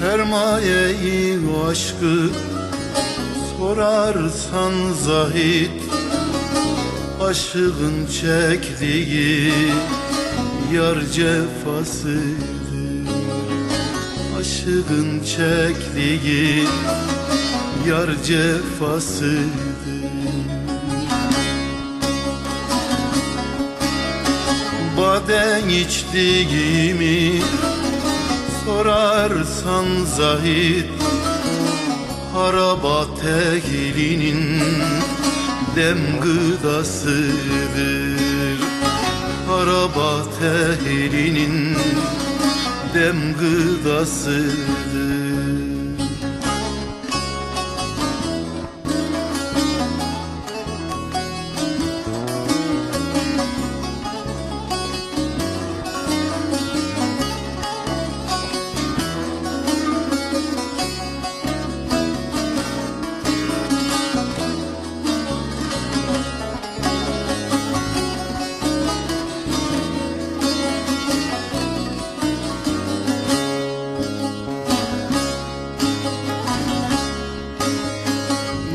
sermayeyi aşkı Sorarsan zahit Aşığın çektiği Yar cefasıdır. Aşığın çektiği Yar cefasıdır. Baden içtiğimi sorarsan zahit Harabat ehlinin dem gıdasıdır Harabat ehlinin dem gıdasıdır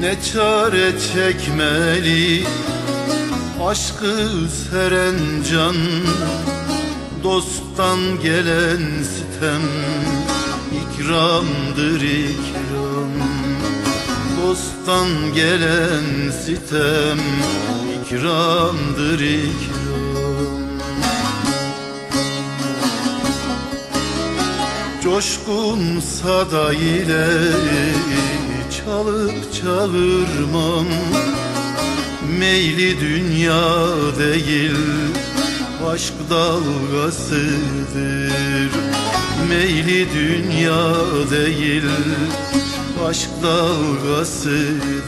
Ne çare çekmeli Aşkı seren can Dosttan gelen sitem ikramdır ikram. Dosttan gelen sitem ikramdır ikram. Coşkun sada ile çalıp çağırmam Meyli dünya değil aşk dalgasıdır. Meyli dünya değil aşk dalgasıdır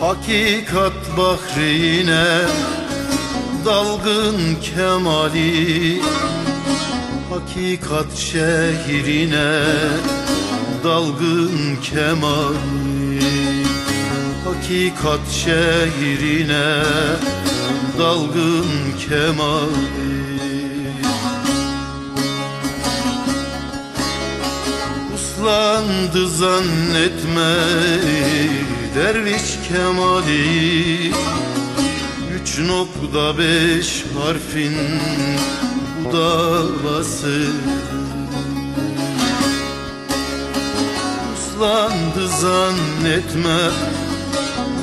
Hakikat bahrine dalgın kemali Hakikat şehrine dalgın kemali. Hakikat şehrine dalgın kemali. Uslandı zannetme derviş kemali. Üç nokta beş harfin budalası. Uslandı zannetme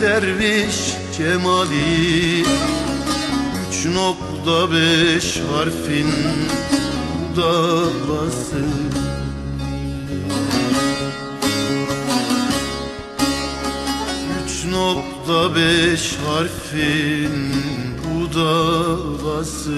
derviş kemali. Üç nokta beş harfin budalası Nokta beş harfin budalası